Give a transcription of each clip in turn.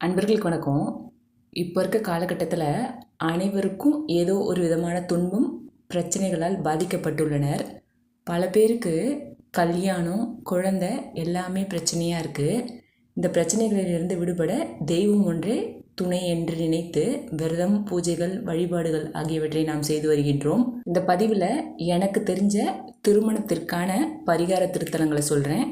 அன்பர்களுக்கு வணக்கம். இப்போ இருக்க காலகட்டத்தில் அனைவருக்கும் ஏதோ ஒரு விதமான துன்பம் பிரச்சனைகளால் பாதிக்கப்பட்டுள்ளனர். பல பேருக்கு கல்யாணம் குழந்தை எல்லாமே பிரச்சனையாக இருக்குது இந்த பிரச்சனைகளிலிருந்து விடுபட தெய்வம் ஒன்றே துணை என்று நினைத்து விரதம் பூஜைகள் வழிபாடுகள் ஆகியவற்றை நாம் செய்து வருகின்றோம். இந்த பதிவில் எனக்கு தெரிஞ்ச திருமணத்திற்கான பரிகார திருத்தலங்களை சொல்கிறேன்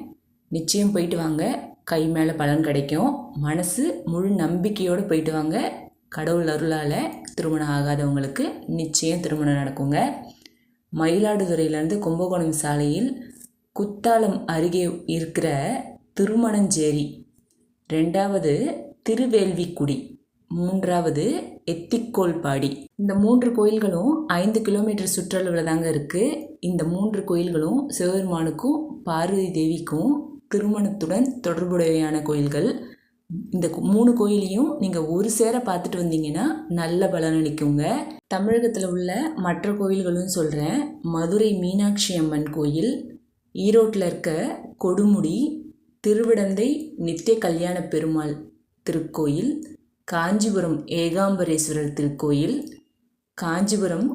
நிச்சயம் போயிட்டு வாங்க. கை மேலே பலன் கிடைக்கும். மனசு முழு நம்பிக்கையோடு போயிட்டு வாங்க. கடவுள் அருளால் திருமணம் ஆகாதவங்களுக்கு நிச்சயம் திருமணம் நடக்குங்க. மயிலாடுதுறையிலேருந்து கும்பகோணம் சாலையில் குத்தாலம் அருகே இருக்கிற திருமணஞ்சேரி. ரெண்டாவது திருவேல்விக்குடி மூன்றாவது எத்திக்கோல்பாடி. இந்த மூன்று கோயில்களும் ஐந்து கிலோமீட்டர் சுற்றளவில் தாங்க இருக்குது இந்த மூன்று கோயில்களும் சிவபெருமானுக்கும் பார்வதி தேவிக்கும் திருமணத்துடன் தொடர்புடையான கோயில்கள். இந்த மூணு கோயிலையும் நீங்கள் ஒரு சேர பார்த்துட்டு வந்தீங்கன்னா நல்ல பலனளிக்குங்க தமிழகத்தில் உள்ள மற்ற கோயில்களும் சொல்கிறேன் மதுரை மீனாட்சி அம்மன் கோயில் ஈரோட்டில் இருக்க கொடுமுடி திருவிடந்தை நித்திய கல்யாண பெருமாள் திருக்கோயில் காஞ்சிபுரம் ஏகாம்பரேஸ்வரர் திருக்கோயில் காஞ்சிபுரம்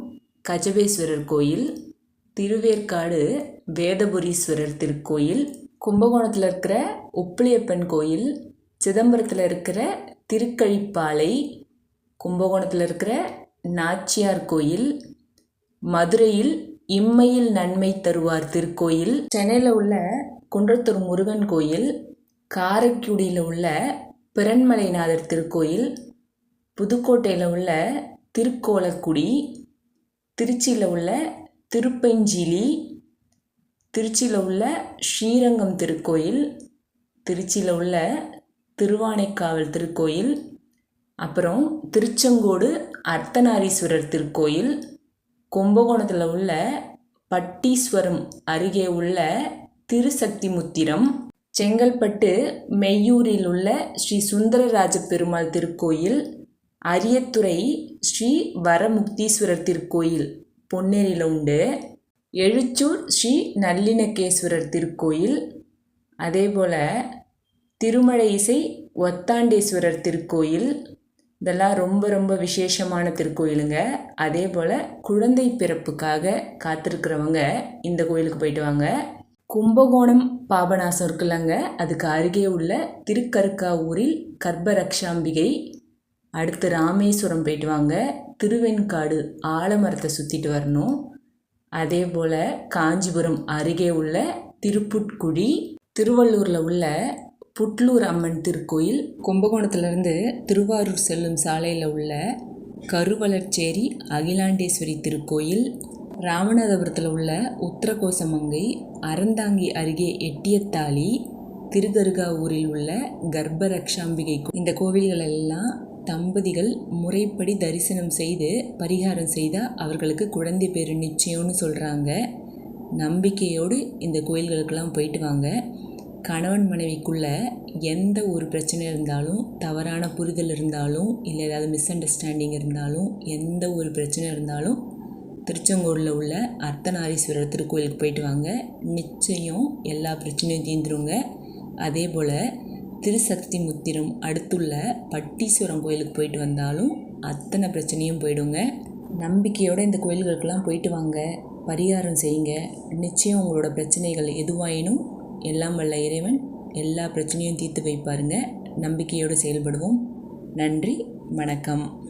கஜபேஸ்வரர் கோயில் திருவேற்காடு வேதபுரீஸ்வரர் திருக்கோயில் கும்பகோணத்தில் இருக்கிற உப்பிலியப்பன் கோயில் சிதம்பரத்தில் இருக்கிற திருக்கழிப்பாலை கும்பகோணத்தில் இருக்கிற நாச்சியார் கோயில் மதுரையில் இம்மையில் நன்மை தருவார் திருக்கோயில் சென்னையில் உள்ள குன்றத்தூர் முருகன் கோயில் காரைக்குடியில் உள்ள பிறன்மலைநாதர் திருக்கோயில் புதுக்கோட்டையில் உள்ள திருக்கோலக்குடி திருச்சியில் உள்ள திருப்பெஞ்சிலி திருச்சியில் உள்ள ஸ்ரீரங்கம் திருக்கோயில் திருச்சியில் உள்ள திருவானைக்காவல் திருக்கோயில் அப்புறம் திருச்செங்கோடு அர்த்தநாரீஸ்வரர் திருக்கோயில் கும்பகோணத்தில் உள்ள பட்டீஸ்வரம் அருகே உள்ள திருசக்திமுத்திரம் செங்கல்பட்டு மெய்யூரில் உள்ள ஸ்ரீ சுந்தரராஜ பெருமாள் திருக்கோயில் அரியத்துறை ஸ்ரீ வரமுக்தீஸ்வரர் திருக்கோயில் பொன்னேரியில் உண்டு. எழுச்சூர் ஸ்ரீ நல்லிணக்கேஸ்வரர் திருக்கோயில் அதே போல் திருமலை இசை ஒத்தாண்டேஸ்வரர் திருக்கோயில். இதெல்லாம் ரொம்ப ரொம்ப விசேஷமான திருக்கோயிலுங்க. அதே போல் குழந்தை பிறப்புக்காக காத்திருக்கிறவங்க இந்த கோயிலுக்கு போயிட்டு வாங்க. கும்பகோணம் பாபநாசம் இருக்குல்லங்க. அதுக்கு அருகே உள்ள திருக்கருக்காவூரில் கர்ப்பரக்ஷாம்பிகை அடுத்து ராமேஸ்வரம் போயிட்டு வாங்க. திருவெண்காடு ஆலமரத்தை சுற்றிட்டு வரணும். அதே போல் காஞ்சிபுரம் அருகே உள்ள திருப்புட்குழி திருவள்ளூரில் உள்ள புட்லூர் அம்மன் திருக்கோயில் கும்பகோணத்திலிருந்து திருவாரூர் செல்லும் சாலையில் உள்ள கருவளர்ச்சேரி அகிலாண்டேஸ்வரி திருக்கோயில் ராமநாதபுரத்தில் உள்ள உத்தரகோசமங்கை அறந்தாங்கி அருகே எட்டியத்தாளி திருகருகாவூரில் உள்ள கர்ப்பரக்ஷாம்பிகை இந்த கோவில்கள் எல்லாம் தம்பதிகள் முறைப்படி தரிசனம் செய்து பரிகாரம் செய்தால் அவர்களுக்கு குழந்தை பேர் நிச்சயம்னு சொல்கிறாங்க நம்பிக்கையோடு இந்த கோயில்களுக்கெல்லாம் போயிட்டு வாங்க. கணவன் மனைவிக்குள்ள எந்த ஒரு பிரச்சனை இருந்தாலும் தவறான புரிதல் இருந்தாலும் இல்லை ஏதாவது மிஸ் அண்டர்ஸ்டாண்டிங் இருந்தாலும் எந்த ஒரு பிரச்சனை இருந்தாலும் திருச்செங்கோடில் உள்ள அர்த்தநாரீஸ்வரர் திருக்கோயிலுக்கு போயிட்டு வாங்க. நிச்சயம் எல்லா பிரச்சனையும் தீந்துருங்க அதே போல் திருசக்தி முத்திரம் அடுத்துள்ள பட்டீஸ்வரம் கோயிலுக்கு போயிட்டு வந்தாலும் அத்தனை பிரச்சனையும் போயிடுங்க. நம்பிக்கையோடு இந்த கோயில்களுக்கெல்லாம் போயிட்டு வாங்க. பரிகாரம் செய்யுங்க. நிச்சயம் உங்களோட பிரச்சனைகள் எதுவாயினும் எல்லாம் வல்ல இறைவன் எல்லா பிரச்சனையும் தீர்த்து வைப்பாருங்க. நம்பிக்கையோடு செயல்படுவோம். நன்றி வணக்கம்.